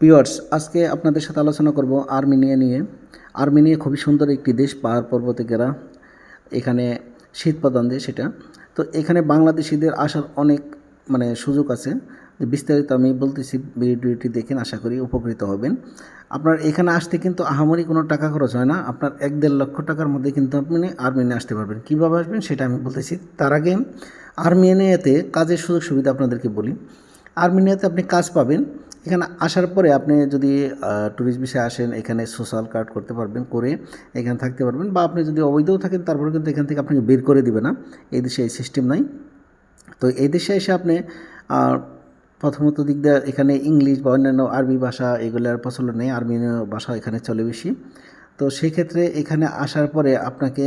পিওয়ার্স আজকে আপনাদের সাথে আলোচনা করব আর্মেনিয়া নিয়ে। আর্মেনিয়া খুবই সুন্দর একটি দেশ, পাহাড় পর্বতে ঘেরা। এখানে শীত প্রধান দেশ এটা। তো এখানে বাংলাদেশিদের আসার অনেক মানে সুযোগ আছে। বিস্তারিত আমি বলতেছি, ভিডিওটি দেখেন, আশা করি উপকৃত হবেন। আপনার এখানে আসতে কিন্তু আহামরি কোনো টাকা খরচ হয় না। আপনার এক দেড় লক্ষ টাকার মধ্যে কিন্তু আপনি আর্মেনিয়া আসতে পারবেন। কীভাবে আসবেন সেটা আমি বলতেছি। তার আগে আর্মেনিয়াতে কাজের সুযোগ সুবিধা আপনাদেরকে বলি। আর্মেনিয়াতে আপনি কাজ পাবেন। এখানে আসার পরে আপনি যদি ট্যুরিস্ট বিষয়ে আসেন, এখানে সোশ্যাল কার্ড করতে পারবেন, করে এখানে থাকতে পারবেন বা আপনি যদি অবৈধও থাকেন, তারপরে কিন্তু এখান থেকে আপনাকে বের করে দিবে না। এই দেশে এই সিস্টেম নাই। তো এই দেশে এসে আপনি প্রথমত দিক দিয়ে এখানে ইংলিশ বা অন্যান্য আরবি ভাষা এগুলোর প্রচলন নেই, আর্মেনীয় ভাষা এখানে চলে বেশি। তো সেই ক্ষেত্রে এখানে আসার পরে আপনাকে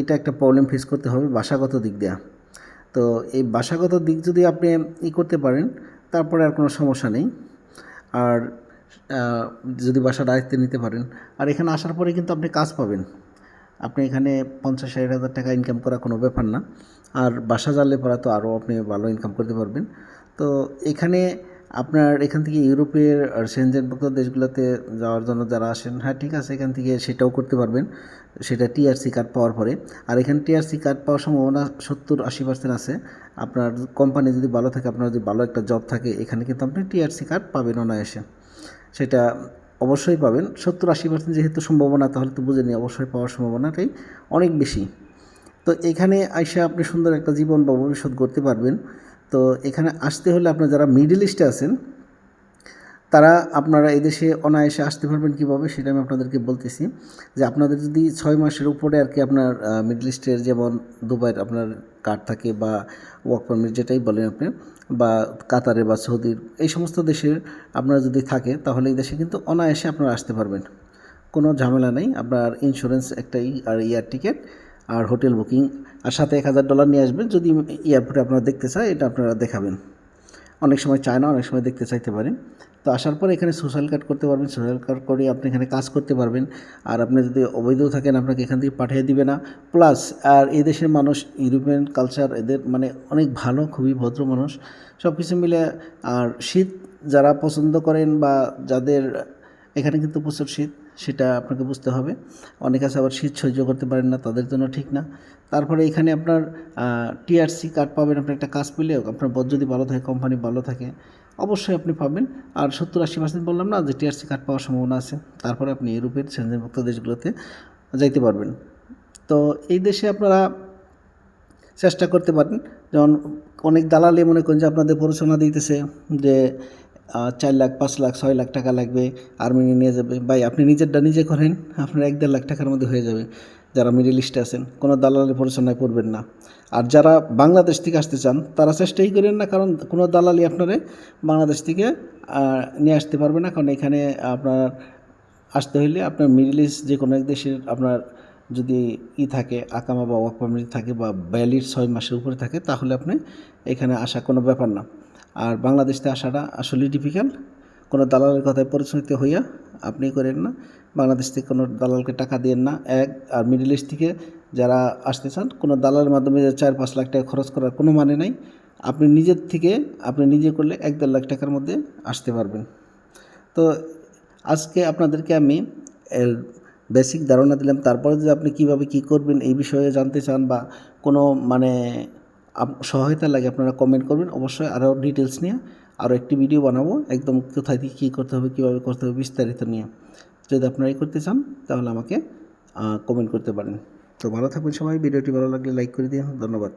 এটা একটা প্রবলেম ফেস করতে হবে ভাষাগত দিক দিয়ে। তো এই ভাষাগত দিক যদি আপনি ই করতে পারেন, তারপরে আর কোনো সমস্যা নেই। আর যদি বাসার দায়িত্বে নিতে পারেন। আর এখানে আসার পরে কিন্তু আপনি কাজ পাবেন। আপনি এখানে পঞ্চাশ, ষাট হাজার টাকা ইনকাম করা কোনো ব্যাপার না। আর বাসা জানলে পরা তো আরও আপনি ভালো ইনকাম করতে পারবেন। তো এখানে আপনার এখান থেকে ইউরোপের আর সেনজেনভুক্ত দেশগুলোতে যাওয়ার জন্য যারা আসেন হ্যাঁ ঠিক আছে, এখান থেকে সেটাও করতে পারবেন। সেটা টিআরসি কার্ড পাওয়ার পরে। আর এখানে টিআরসি কার্ড পাওয়ার সম্ভাবনা সত্তর আশি পার্সেন্ট আছে। আপনার কোম্পানি যদি ভালো থাকে, আপনার যদি ভালো একটা জব থাকে, এখানে কিন্তু আপনি টিআরসি কার্ড পাবেন অনায়াসে। সেটা অবশ্যই পাবেন। সত্তর আশি পার্সেন্ট যেহেতু সম্ভাবনা, তাহলে তো বুঝে নিই অবশ্যই পাওয়ার সম্ভাবনাটাই অনেক বেশি। তো এখানে আইসা আপনি সুন্দর একটা জীবন বা ভবিষ্যৎ করতে পারবেন। তো এখানে আসতে হলে আপনার যারা মিডল ইস্টে আছেন, তারা আপনারা এদেশে অনায়াসে আসতে পারবেন কীভাবে সেটা আমি আপনাদেরকে বলতেছি। যে আপনাদের যদি ছয় মাসের উপরে আর কি আপনার মিডল ইস্টের যেমন দুবাইয়ের আপনার কার্ড থাকে বা ওয়ার্ক পারমিট যেটাই বলেন আপনি, বা কাতারে বা সৌদির, এই সমস্ত দেশের আপনারা যদি থাকে, তাহলে এই দেশে কিন্তু অনায়াসে আপনারা আসতে পারবেন। কোনো ঝামেলা নেই, আপনার ইন্স্যুরেন্স একটাই আর ইয়ার টিকিট আর হোটেল বুকিং। আর সাথে এক হাজার ডলার নিয়ে আসবেন। যদি এয়ারপোর্টে আপনারা দেখতে চায়, এটা আপনারা দেখাবেন। অনেক সময় চায় না, অনেক সময় দেখতে চাইতে পারেন। তো আসার পর এখানে সোশ্যাল কার্ড করতে পারবেন। সোশ্যাল কার্ড করে আপনি এখানে কাজ করতে পারবেন। আর আপনি যদি অবৈধ থাকেন, আপনাকে এখান থেকে পাঠিয়ে দিবে না। প্লাস আর এই দেশের মানুষ ইউরোপিয়ান কালচার এদের মানে অনেক ভালো, খুবই ভদ্র মানুষ। সব কিছু মিলে, আর শীত যারা পছন্দ করেন বা যাদের, এখানে কিন্তু প্রচুর শীত। সেটা আপনাকে বুঝতে হবে। অনেক আছে আবার শীত সহ্য করতে পারেন না, তাদের জন্য ঠিক না। তারপরে এখানে আপনার টিআরসি কার্ড পাবেন, আপনি একটা কাজ পেলে আপনার বদ যদি ভালো থাকে কোম্পানি ভালো থাকে, অবশ্যই আপনি পাবেন। আর সত্তর আশি পার্সেন্ট বললাম না যে টিআরসি কার্ড পাওয়ার সম্ভাবনা আছে। তারপরে আপনি ইউরোপের সেনজেনভুক্ত দেশগুলোতে যাইতে পারবেন। তো এই দেশে আপনারা চেষ্টা করতে পারেন। যেমন অনেক দালালি মনে করেন যে আপনাদের পরিচালনা দিতেছে যে চার লাখ, পাঁচ লাখ, ছয় লাখ টাকা লাগবে। আর্মেনিয়া নিয়ে যাবে। ভাই, আপনি নিজেরটা নিজে করেন, আপনার এক দেড় লাখ টাকার মধ্যে হয়ে যাবে। যারা মিডিল ইস্টে আছেন, কোনো দালালি পরিচালনায় পড়বেন না। আর যারা বাংলাদেশ থেকে আসতে চান, তারা চেষ্টাই করেন না, কারণ কোনো দালালি আপনারে বাংলাদেশ থেকে নিয়ে আসতে পারবে না। কারণ এখানে আপনার আসতে হইলে আপনার মিডল ইস্ট যে কোনো এক দেশের আপনার যদি ই থাকে, আকামা বা ওয়ার্ক পারমিট থাকে বা ভ্যালির ছয় মাসের উপরে থাকে, তাহলে আপনি এখানে আসা কোনো ব্যাপার না। আর বাংলাদেশতে আসাটা আসলে ডিফিকাল্ট কোনো দালালের কথায় পরিচালিত হইয়া আপনি করেন না। বাংলাদেশ থেকে কোনো দালালকে টাকা দিয়েন না। এক, আর মিডল ইস্ট থেকে যারা আসতে চান, কোনো দালালের মাধ্যমে চার, পাঁচ লাখ টাকা খরচ করার কোনো মানে নাই। আপনি নিজের থেকে, আপনি নিজে করলে এক, দেড় লাখ টাকার মধ্যে আসতে পারবেন। তো আজকে আপনাদেরকে আমি এর বেসিক ধারণা দিলাম। তারপরে যদি আপনি কীভাবে কি করবেন এই বিষয়ে জানতে চান বা কোনো মানে সহায়তা লাগে আপনারা কমেন্ট করবেন। অবশ্যই আরও ডিটেলস নিয়ে আরও একটি ভিডিও বানাবো। একদম কোথায় থেকে কী করতে হবে, কীভাবে করতে হবে বিস্তারিত নিয়ে। যদি আপনারা করতে চান, তাহলে আমাকে কমেন্ট করতে পারেন। তো ভালো থাকবেন সবাই। ভিডিওটি ভালো লাগলে লাইক করে দিন। ধন্যবাদ।